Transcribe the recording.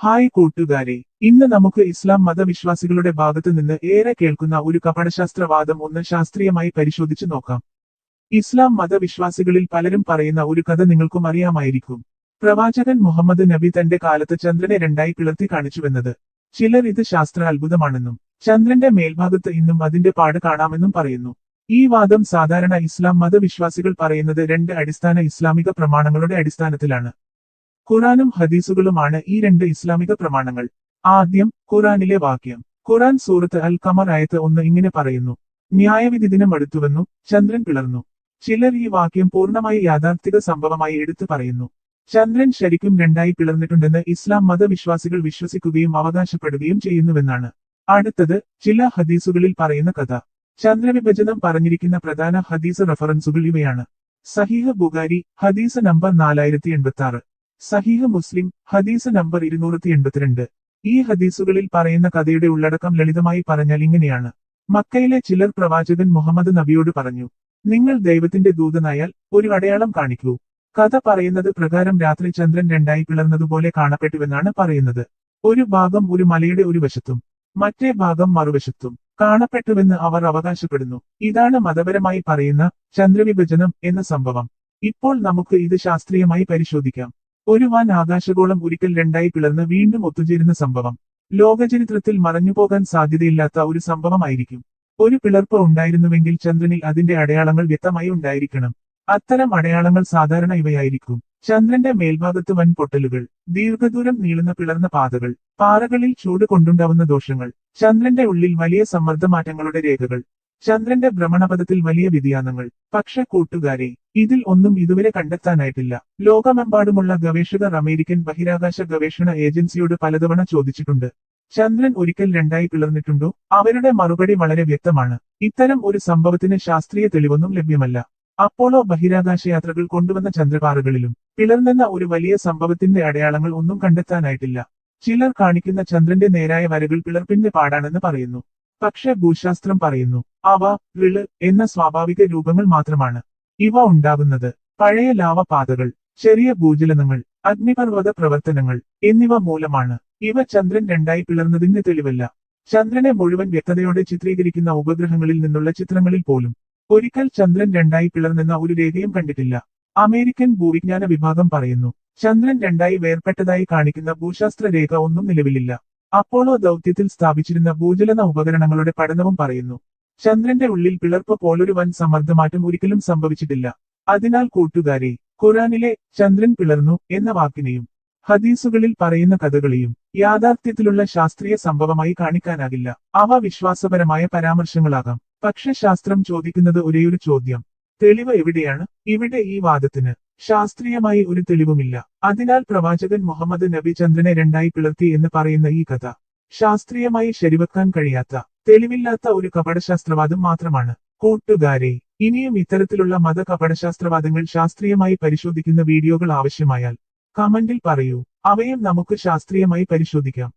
Hi കൂട്ടുകാരെ ഇന്ന് നമുക്ക് ഇസ്ലാം മതവിശ്വാസികളുടെ ഭാഗത്ത് നിന്ന് ഏറെ കേൾക്കുന്ന ഒരു കപടശാസ്ത്രവാദം ഒന്ന് ശാസ്ത്രീയമായി പരിശോധിച്ചു നോക്കാം. ഇസ്ലാം മതവിശ്വാസികളിൽ പലരും പറയുന്ന ഒരു കഥ നിങ്ങൾക്കും അറിയാമായിരിക്കും. പ്രവാചകൻ മുഹമ്മദ് നബി തന്റെ കാലത്ത് ചന്ദ്രനെ രണ്ടായി പിളർത്തി കാണിച്ചുവെന്നത്. ചിലർ ഇത് ശാസ്ത്ര അത്ഭുതമാണെന്നും ചന്ദ്രന്റെ മേൽഭാഗത്ത് ഇന്നും അതിന്റെ പാട് കാണാമെന്നും പറയുന്നു. ഈ വാദം സാധാരണ ഇസ്ലാം മതവിശ്വാസികൾ പറയുന്നത് രണ്ട് അടിസ്ഥാന ഇസ്ലാമിക പ്രമാണങ്ങളുടെ അടിസ്ഥാനത്തിലാണ്. ഖുറാനും ഹദീസുകളുമാണ് ഈ രണ്ട് ഇസ്ലാമിക പ്രമാണങ്ങൾ. ആദ്യം ഖുറാനിലെ വാക്യം. ഖുറാൻ സൂറത്ത് അൽ ഖമർ ആയത്ത് ഒന്ന് ഇങ്ങനെ പറയുന്നു. ന്യായവിധി ദിനം അടുത്തുവന്നു ചന്ദ്രൻ പിളർന്നു. ചിലർ ഈ വാക്യം പൂർണമായി യാഥാർത്ഥിക സംഭവമായി എടുത്തു പറയുന്നു. ചന്ദ്രൻ ശരിക്കും രണ്ടായി പിളർന്നിട്ടുണ്ടെന്ന് ഇസ്ലാം മതവിശ്വാസികൾ വിശ്വസിക്കുകയും അവകാശപ്പെടുകയും ചെയ്യുന്നുവെന്നാണ്. അടുത്തത് ചില ഹദീസുകളിൽ പറയുന്ന കഥ. ചന്ദ്രവിഭജനം പറഞ്ഞിരിക്കുന്ന പ്രധാന ഹദീസ് റഫറൻസുകൾ ഇവയാണ്. സഹീഹ ബുഖാരി ഹദീസ് നമ്പർ നാലായിരത്തി എൺപത്തി ആറ് സഹീഹ മുസ്ലിം ഹദീസ് നമ്പർ ഇരുന്നൂറ്റി എൺപത്തിരണ്ട് ഈ ഹദീസുകളിൽ പറയുന്ന കഥയുടെ ഉള്ളടക്കം ലളിതമായി പറഞ്ഞാൽ ഇങ്ങനെയാണ്. മക്കയിലെ ചിലർ പ്രവാചകൻ മുഹമ്മദ് നബിയോട് പറഞ്ഞു നിങ്ങൾ ദൈവത്തിന്റെ ദൂതനായാൽ ഒരു അടയാളം കാണിക്കൂ. കഥ പറയുന്നത് പ്രകാരം രാത്രി ചന്ദ്രൻ രണ്ടായി പിളർന്നതുപോലെ കാണപ്പെട്ടുവെന്നാണ് പറയുന്നത്. ഒരു ഭാഗം ഒരു മലയുടെ ഒരു വശത്തും മറ്റേ ഭാഗം മറുവശത്തും കാണപ്പെട്ടുവെന്ന് അവർ അവകാശപ്പെടുന്നു. ഇതാണ് മതപരമായി പറയുന്ന ചന്ദ്രവിഭജനം എന്ന സംഭവം. ഇപ്പോൾ നമുക്ക് ഇത് ശാസ്ത്രീയമായി പരിശോധിക്കാം. ഒരു വാൻ ആകാശഗോളം ഒരിക്കൽ രണ്ടായി പിളർന്ന് വീണ്ടും ഒത്തുചേരുന്ന സംഭവം. ലോകചരിത്രത്തിൽ മറഞ്ഞുപോകാൻ സാധ്യതയില്ലാത്ത ഒരു സംഭവമായിരിക്കും. ഒരു പിളർപ്പ് ഉണ്ടായിരുന്നുവെങ്കിൽ ചന്ദ്രനിൽ അതിന്റെ അടയാളങ്ങൾ വ്യക്തമായി ഉണ്ടായിരിക്കണം. അത്തരം അടയാളങ്ങൾ സാധാരണ ഇവയായിരിക്കും. ചന്ദ്രന്റെ മേൽഭാഗത്ത് വൻ പൊട്ടലുകൾ ദീർഘദൂരം നീളുന്ന പിളർന്ന പാതകൾ പാറകളിൽ ചൂട് കൊണ്ടുണ്ടാവുന്ന ദോഷങ്ങൾ ചന്ദ്രന്റെ ഉള്ളിൽ വലിയ സമ്മർദ്ദമാറ്റങ്ങളുടെ രേഖകൾ ചന്ദ്രന്റെ ഭ്രമണപഥത്തിൽ വലിയ വ്യതിയാനങ്ങൾ. പക്ഷെ കൂട്ടുകാരെ ഇതിൽ ഒന്നും ഇതുവരെ കണ്ടെത്താനായിട്ടില്ല. ലോകമെമ്പാടുമുള്ള ഗവേഷകർ അമേരിക്കൻ ബഹിരാകാശ ഗവേഷണ ഏജൻസിയോട് പലതവണ ചോദിച്ചിട്ടുണ്ട്. ചന്ദ്രൻ ഒരിക്കൽ രണ്ടായി പിളർന്നിട്ടുണ്ടോ? അവരുടെ മറുപടി വളരെ വ്യക്തമാണ്. ഇത്തരം ഒരു സംഭവത്തിന് ശാസ്ത്രീയ തെളിവൊന്നും ലഭ്യമല്ല. അപ്പോളോ ബഹിരാകാശ യാത്രകൾ കൊണ്ടുവന്ന ചന്ദ്രപാറകളിലും പിളർന്നെന്ന ഒരു വലിയ സംഭവത്തിന്റെ അടയാളങ്ങൾ ഒന്നും കണ്ടെത്താനായിട്ടില്ല. ചിലർ കാണിക്കുന്ന ചന്ദ്രന്റെ നേരായ വരകൾ പിളർപ്പിന്റെ പാടാണെന്ന് പറയുന്നു. പക്ഷേ ഭൂശാസ്ത്രം പറയുന്നു. അവ റിൾ എന്ന സ്വാഭാവിക രൂപങ്ങൾ മാത്രമാണ്. ഇവ ഉണ്ടാകുന്നത് പഴയ ലാവ പാതകൾ ചെറിയ ഭൂചലനങ്ങൾ അഗ്നിപർവത പ്രവർത്തനങ്ങൾ എന്നിവ മൂലമാണ്. ഇവ ചന്ദ്രൻ രണ്ടായി പിളർന്നതിന് തെളിവല്ല. ചന്ദ്രനെ മുഴുവൻ വ്യക്തതയോടെ ചിത്രീകരിക്കുന്ന ഉപഗ്രഹങ്ങളിൽ നിന്നുള്ള ചിത്രങ്ങളിൽ പോലും ഒരിക്കൽ ചന്ദ്രൻ രണ്ടായി പിളർന്നെന്ന ഒരു രേഖയും കണ്ടിട്ടില്ല. അമേരിക്കൻ ഭൂവിജ്ഞാന വിഭാഗം പറയുന്നു ചന്ദ്രൻ രണ്ടായി വേർപെട്ടതായി കാണിക്കുന്ന ഭൂശാസ്ത്ര രേഖ ഒന്നും നിലവിലില്ല. അപ്പോളോ ദൗത്യത്തിൽ സ്ഥാപിച്ചിരുന്ന ഭൂചലന ഉപകരണങ്ങളുടെ പഠനവും പറയുന്നു ചന്ദ്രന്റെ ഉള്ളിൽ പിളർപ്പ് പോലൊരു വൻ സമ്മർദ്ദമാറ്റം ഒരിക്കലും സംഭവിച്ചിട്ടില്ല. അതിനാൽ കൂട്ടുകാരെ ഖുറാനിലെ ചന്ദ്രൻ പിളർന്നു എന്ന വാക്കിനെയും ഹദീസുകളിൽ പറയുന്ന കഥകളെയും യാഥാർത്ഥ്യത്തിലുള്ള ശാസ്ത്രീയ സംഭവമായി കാണിക്കാനാകില്ല. അവ വിശ്വാസപരമായ പരാമർശങ്ങളാകാം. പക്ഷെ ശാസ്ത്രം ചോദിക്കുന്നത് ഒരേയൊരു ചോദ്യം. തെളിവ് എവിടെയാണ്? ഇവിടെ ഈ വാദത്തിന് ശാസ്ത്രീയമായി ഒരു തെളിവുമില്ല. അതിനാൽ പ്രവാചകൻ മുഹമ്മദ് നബി ചന്ദ്രനെ രണ്ടായി പിളർത്തി എന്ന് പറയുന്ന ഈ കഥ ശാസ്ത്രീയമായി ശരിവെക്കാൻ കഴിയാത്ത തെളിവില്ലാത്ത ഒരു കപടശാസ്ത്രവാദം മാത്രമാണ്. കൂട്ടുകാരെ ഇനിയും ഇത്തരത്തിലുള്ള മത കപടശാസ്ത്രവാദങ്ങൾ ശാസ്ത്രീയമായി പരിശോധിക്കുന്ന വീഡിയോകൾ ആവശ്യമായാൽ കമന്റിൽ പറയൂ. അവയും നമുക്ക് ശാസ്ത്രീയമായി പരിശോധിക്കാം.